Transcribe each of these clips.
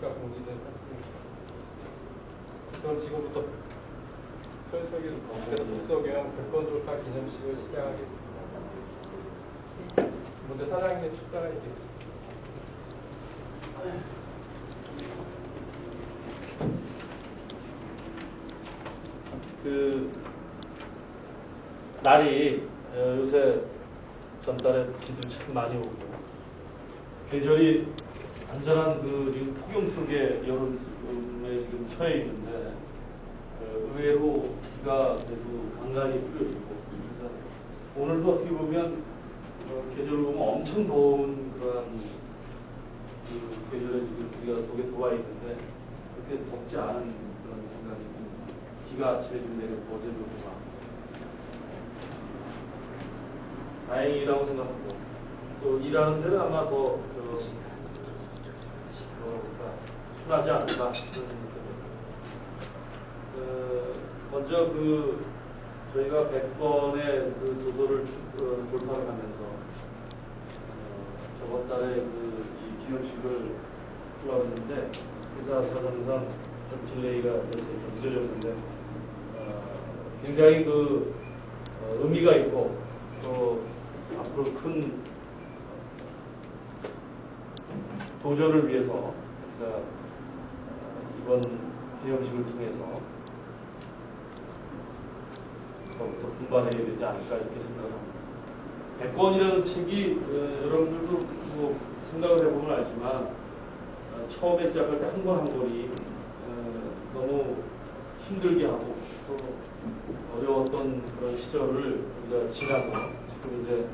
공개된 상태입니다. 그럼 지금부터 설석일 독서교양 백건조사 기념식을 시작하겠습니다. 먼저 사장님의 축사가 있겠습니다. 그 날이 어, 요새 전달에 비도 참 많이 오고 계절이 완전한 그 지금 폭염 속에 여름에 지금 처해 있는데 어, 의외로 비가 그래도 간간히 뿌려지고 그래서 오늘도 어떻게 보면 어, 계절을 보면 엄청 더운 그런 그 계절에 지금 우리가 속에 들어와 있는데 그렇게 덥지 않은 그런 생각이 듭니다. 비가 아침에 좀 내렸고 어제도 좀 다행이라고 생각하고 또 일하는 데는 아마 더 저, 뭐랄까 순하지 않을까 그런. 어, 먼저 그 저희가 100번의 그 도서를 출- 어, 돌파를 하면서 어, 저번 달에 그 이 기념식을 풀어왔는데 회사 사정상 좀 딜레이가 됐어요. 좀 늦어졌는데 어, 굉장히 그 어, 의미가 있고 또 앞으로 큰 도전을 위해서 어, 이번 기념식을 통해서 더욱더 분발해야 되지 않을까 이렇게 생각합니다. 백권이라는 책이 어, 여러분들도 뭐 생각을 해보면 알지만 어, 처음에 시작할 때 한 권 한 권이 어, 너무 힘들게 하고 또 어려웠던 그런 시절을 우리가 지나고 지금 이제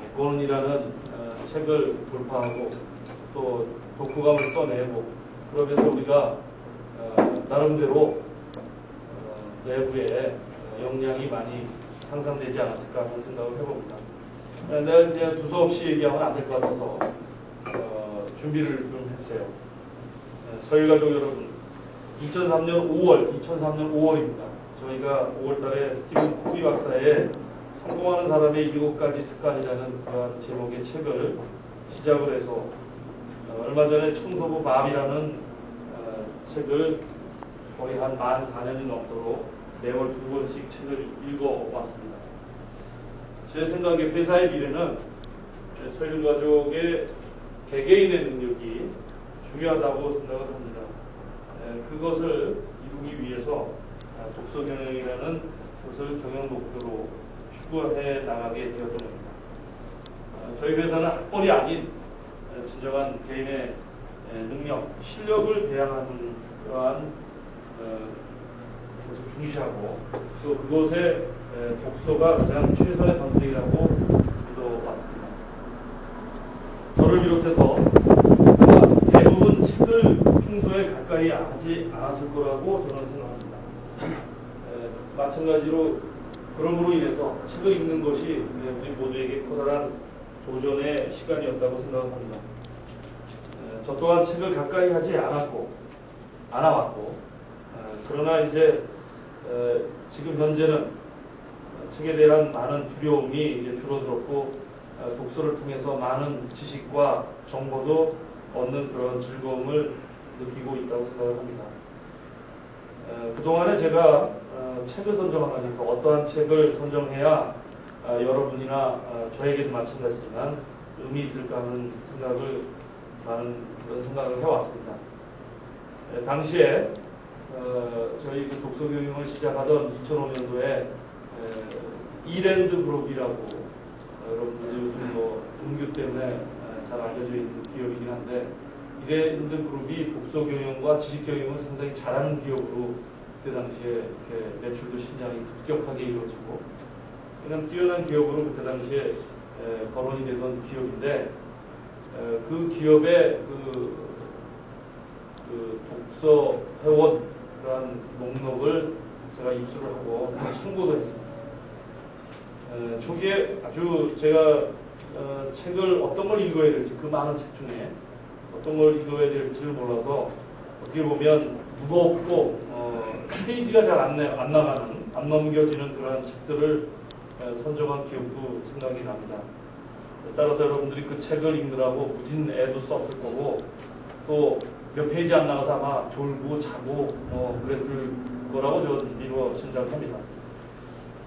백권이라는 어, 책을 돌파하고 또 독후감을 써내고 그러면서 우리가 어, 나름대로 어, 내부에 어, 역량이 많이 향상되지 않았을까 하는 생각을 해봅니다. 네, 내가 이제 두서없이 얘기하면 안 될 것 같아서 어, 준비를 좀 했어요. 네, 서일가족 여러분, 2003년 5월, 2003년 5월입니다. 저희가 5월달에 스티븐 코비 박사의 성공하는 사람의 일곱 가지 습관이라는 그런 제목의 책을 시작을 해서 어, 얼마 전에 청소부 밥이라는 어, 책을 거의 한 만 4년이 넘도록 매월 두 번씩 책을 읽어왔습니다. 제 생각에 회사의 미래는 서일 가족의 개개인의 능력이 중요하다고 생각을 합니다. 에, 그것을 이루기 위해서 아, 독서 경영이라는 것을 경영 목표로 추구해 나가게 되었던 겁니다. 아, 저희 회사는 학벌이 아닌 에, 진정한 개인의 에, 능력, 실력을 배양하는 그러한 어, 것을 중시하고 또 그것에 에, 독서가 가장 최선의 선택이라고 믿어왔습니다. 저를 비롯해서 대부분 책을 평소에 가까이 하지 않았을 거라고 저는 생각합니다. 에, 마찬가지로 그럼으로 인해서 책을 읽는 것이 우리 모두에게 커다란 도전의 시간이었다고 생각합니다. 에, 저 또한 책을 가까이 하지 않았고 않아왔고 에, 그러나 이제 에, 지금 현재는 책에 대한 많은 두려움이 줄어들었고 어, 독서를 통해서 많은 지식과 정보도 얻는 그런 즐거움을 느끼고 있다고 생각을 합니다. 어, 그동안에 제가 어, 책을 선정하면서 어떠한 책을 선정해야 어, 여러분이나 어, 저에게도 마찬가지지만 의미 있을까 하는 생각을 많은 그런 생각을 해왔습니다. 에, 당시에 어, 저희 그 독서 교육을 시작하던 2005년도에 이랜드 그룹이라고 어, 여러분들 요즘 뭐 음교 때문에 에, 잘 알려져 있는 기업이긴 한데 이랜드 그룹이 독서 경영과 지식 경영을 상당히 잘하는 기업으로 그때 당시에 매출도 신장이 급격하게 이루어지고 그냥 뛰어난 기업으로 그때 당시에 에, 거론이 되던 기업인데 에, 그 기업의 그, 그 독서 회원 그런 목록을 제가 입수를 하고 참고도 했습니다. 에, 초기에 아주 제가 어, 책을 어떤 걸 읽어야 될지 그 많은 책 중에 어떤 걸 읽어야 될지를 몰라서 어떻게 보면 무겁고 어, 페이지가 잘 안 안 나가는 안 넘겨지는 그런 책들을 에, 선정한 기억도 생각이 납니다. 따라서 여러분들이 그 책을 읽느라고 무진 애도 썼을 거고 또 몇 페이지 안 나가서 아마 졸고 자고 뭐 그랬을 거라고 저는 미루어 짐작합니다.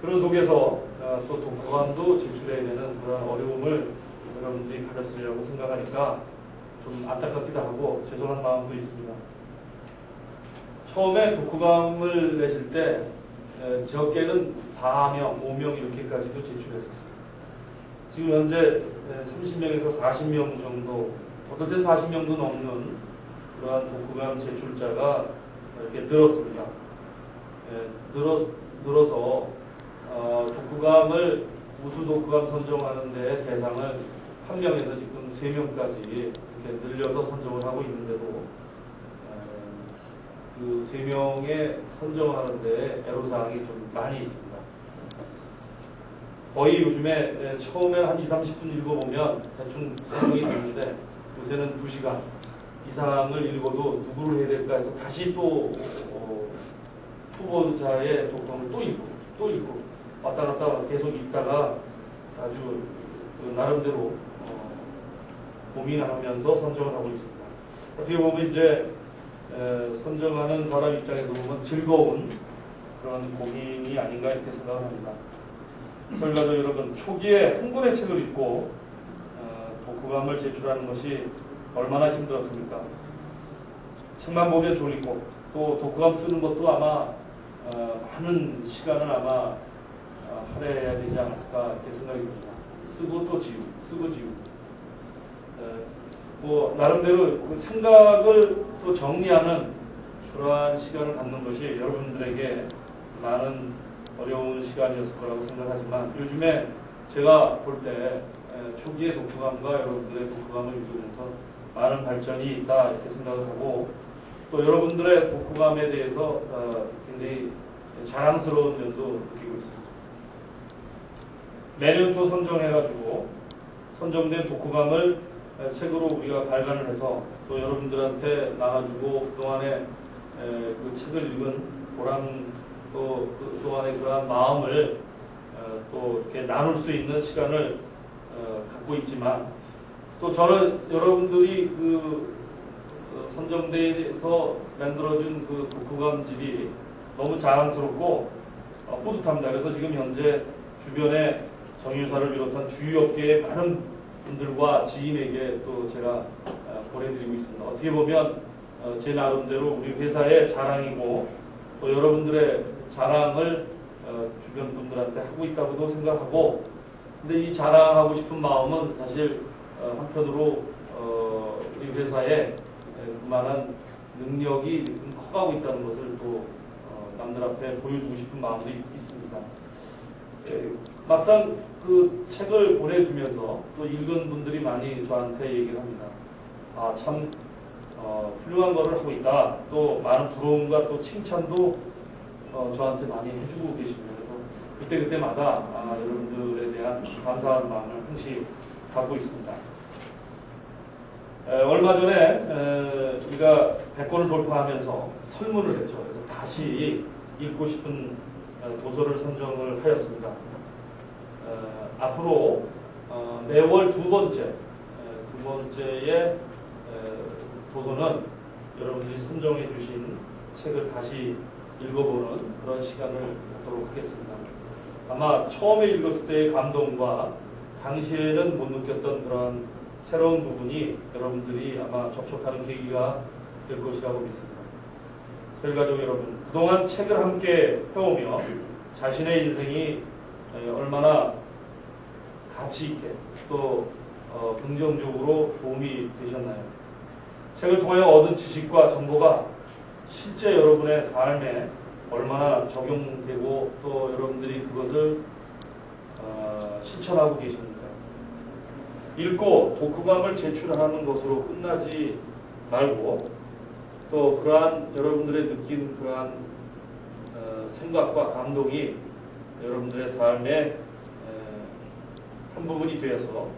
그런 속에서 아, 또 독후감도 제출해야 되는 그런 어려움을 여러분들이 가졌으리라고 생각하니까 좀 안타깝기도 하고 죄송한 마음도 있습니다. 처음에 독후감을 내실 때 에, 적게는 4명, 5명 이렇게까지도 제출했었습니다. 지금 현재 30명에서 40명 정도, 때 40명도 넘는 그러한 독후감 제출자가 이렇게 늘었습니다. 예, 늘어, 늘어서 어, 독후감을 우수 독후감 선정하는데 대상을 한 명에서 지금 세 명까지 이렇게 늘려서 선정을 하고 있는데도 그 세 명의 선정하는데 애로사항이 좀 많이 있습니다. 거의 요즘에 예, 처음에 한 2, 30분 읽어보면 대충 설명이 되는데 요새는 2시간 이상을 읽어도 누구를 해야 될까 해서 다시 또 어, 후보자의 독감을 또 읽고 또 읽고 왔다 갔다 계속 읽다가 아주 그 나름대로 어, 고민하면서 선정을 하고 있습니다. 어떻게 보면 이제 에, 선정하는 사람 입장에서 보면 즐거운 그런 고민이 아닌가 이렇게 생각을 합니다. 설가족 여러분, 초기에 한 권의 책을 읽고 어, 독후감을 제출하는 것이 얼마나 힘들었습니까? 책만 보면 졸리고 또 독후감 쓰는 것도 아마 어, 많은 시간을 아마 어, 할애해야 되지 않았을까 이렇게 생각이 듭니다. 쓰고 또 지우고 쓰고 지우고 에, 뭐 나름대로 그 생각을 또 정리하는 그러한 시간을 갖는 것이 여러분들에게 많은 어려운 시간이었을 거라고 생각하지만 요즘에 제가 볼 때 초기의 독후감과 여러분들의 독후감을 읽으면서 많은 발전이 있다 이렇게 생각을 하고 또 여러분들의 독후감에 대해서 어, 굉장히 자랑스러운 면도 느끼고 있습니다. 매년 초 선정해가지고 선정된 독후감을 책으로 우리가 발간을 해서 또 여러분들한테 나가주고 그동안에 그 책을 읽은 보람 또 그동안의 그러한 마음을 어, 또 이렇게 나눌 수 있는 시간을 어, 갖고 있지만 또 저는 여러분들이 그 선정대에서 만들어준 그 독후감집이 너무 자랑스럽고 어, 뿌듯합니다. 그래서 지금 현재 주변에 정유사를 비롯한 주유업계의 많은 분들과 지인에게 또 제가 보내드리고 있습니다. 어떻게 보면 제 나름대로 우리 회사의 자랑이고 또 여러분들의 자랑을 주변 분들한테 하고 있다고도 생각하고 근데 이 자랑하고 싶은 마음은 사실 한편으로 어, 우리 회사에 그만한 능력이 커가고 있다는 것을 또 어, 남들 앞에 보여주고 싶은 마음도 있, 습니다 예, 막상 그 책을 보내주면서 또 읽은 분들이 많이 저한테 얘기를 합니다. 아, 참, 어, 훌륭한 거를 하고 있다. 또 많은 부러움과 또 칭찬도 어, 저한테 많이 해주고 계십니다. 그래서 그때그때마다 아, 여러분들에 대한 감사한 마음을 항시 갖고 있습니다. 에, 얼마 전에 에, 우리가 100권을 돌파하면서 설문을 했죠. 그래서 다시 읽고 싶은 어, 도서를 선정을 하였습니다. 어, 앞으로 어, 매월 두 번째, 에, 두 번째의 도서는 여러분들이 선정해 주신 책을 다시 읽어보는 그런 시간을 갖도록 하겠습니다. 아마 처음에 읽었을 때의 감동과 당시에는 못 느꼈던 그런 새로운 부분이 여러분들이 아마 접촉하는 계기가 될 것이라고 믿습니다. 결과적 여러분, 그동안 책을 함께 해오며 자신의 인생이 얼마나 가치 있게 또 어, 긍정적으로 도움이 되셨나요? 책을 통해 얻은 지식과 정보가 실제 여러분의 삶에 얼마나 적용되고 또 여러분들이 그것을 어, 실천하고 계십니까? 읽고 독후감을 제출하는 것으로 끝나지 말고 또 그러한 여러분들의 느낀 그러한 어, 생각과 감동이 여러분들의 삶의 에, 한 부분이 되어서 어,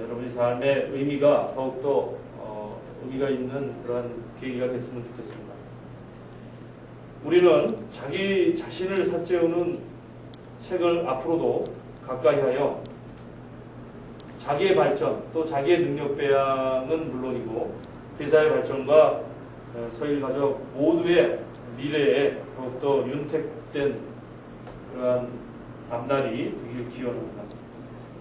여러분의 삶의 의미가 더욱더 어, 의미가 있는 그러한 계기가 됐으면 좋겠습니다. 우리는 자기 자신을 삭제우는 책을 앞으로도 가까이 하여 자기의 발전 또 자기의 능력 배양은 물론이고 회사의 발전과 어, 서일 가족 모두의 미래에 더욱더 윤택된 그러한 앞날이 되길 기원합니다.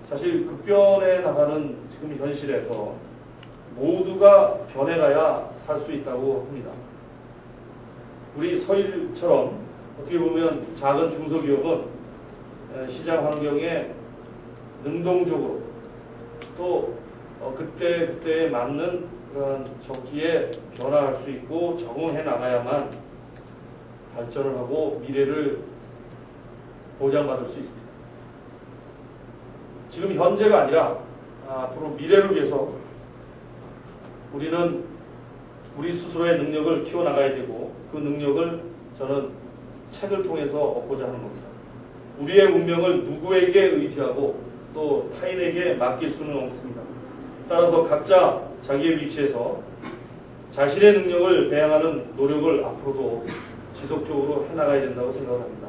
사실 급변해 나가는 지금 현실에서 모두가 변해가야 살 수 있다고 합니다. 우리 서일처럼 어떻게 보면 작은 중소기업은 에, 시장 환경에 능동적으로 또 어, 그때 그때에 맞는 그런 적기에 변화할 수 있고 적응해 나가야만 발전을 하고 미래를 보장받을 수 있습니다. 지금 현재가 아니라 아, 앞으로 미래를 위해서 우리는 우리 스스로의 능력을 키워나가야 되고 그 능력을 저는 책을 통해서 얻고자 하는 겁니다. 우리의 운명을 누구에게 의지하고 또 타인에게 맡길 수는 없습니다. 따라서 각자 자기의 위치에서 자신의 능력을 배양하는 노력을 앞으로도 지속적으로 해나가야 된다고 생각합니다.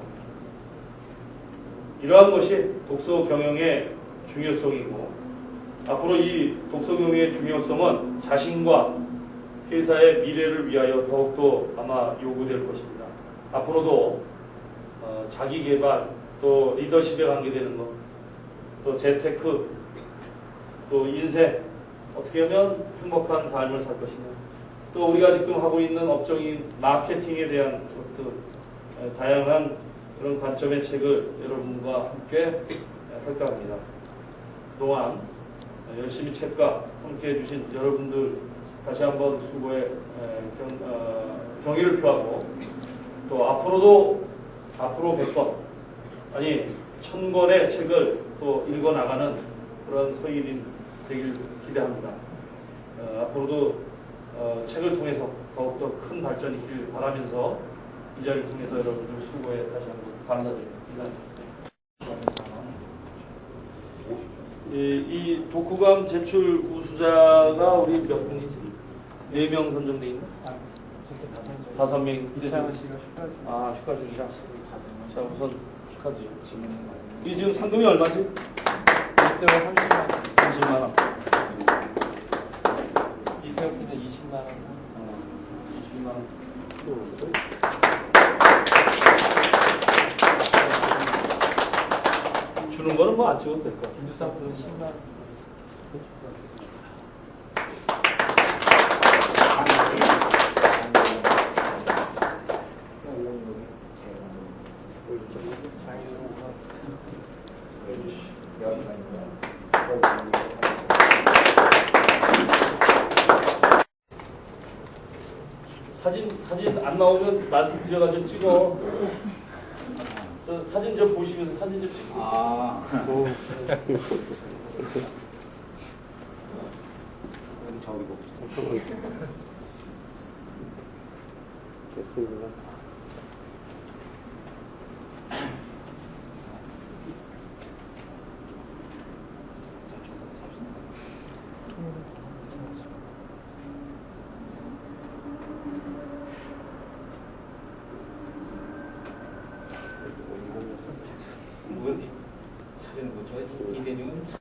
이러한 것이 독서 경영의 중요성이고 앞으로 이 독서 경영의 중요성은 자신과 회사의 미래를 위하여 더욱더 아마 요구될 것입니다. 앞으로도 어, 자기 개발 또 리더십에 관계되는 것, 또 재테크, 또 인생 어떻게 하면 행복한 삶을 살 것이냐. 또 우리가 지금 하고 있는 업종인 마케팅에 대한 것도 에, 다양한 그런 관점의 책을 여러분과 함께 할까 합니다. 또한 열심히 책과 함께 해주신 여러분들 다시 한번 수고에 에, 경, 어, 경의를 표하고 또 앞으로도 앞으로 100권 아니 천 권의 책을 또 읽어 나가는 그런 서일인 되길 기대합니다. 어, 앞으로도 어, 책을 통해서 더욱더 큰 발전이 있길 바라면서 이 자리를 통해서 여러분들 수고에 다시 한번 감사드립니다. 이, 이 독후감 제출 우수자가 우리 몇 분이지? 네 명 선정돼 있나? 다섯 명. 아, 휴가 중이라. 자, 우선 축하드려요. 이 지금 상금이 얼마지? 1등 30만 원. 30만 원. 이태혁 씨는 20만 원. 어, 20만 원. 주는 거는 뭐 안 찍어도 될것 같아. 김두상 씨는 10만 원. 사진 사진 안 나오면 말씀드려가지고 찍어. 저 사진 좀 보시면서 사진 좀 찍고. 아. 저기고. 됐습니다.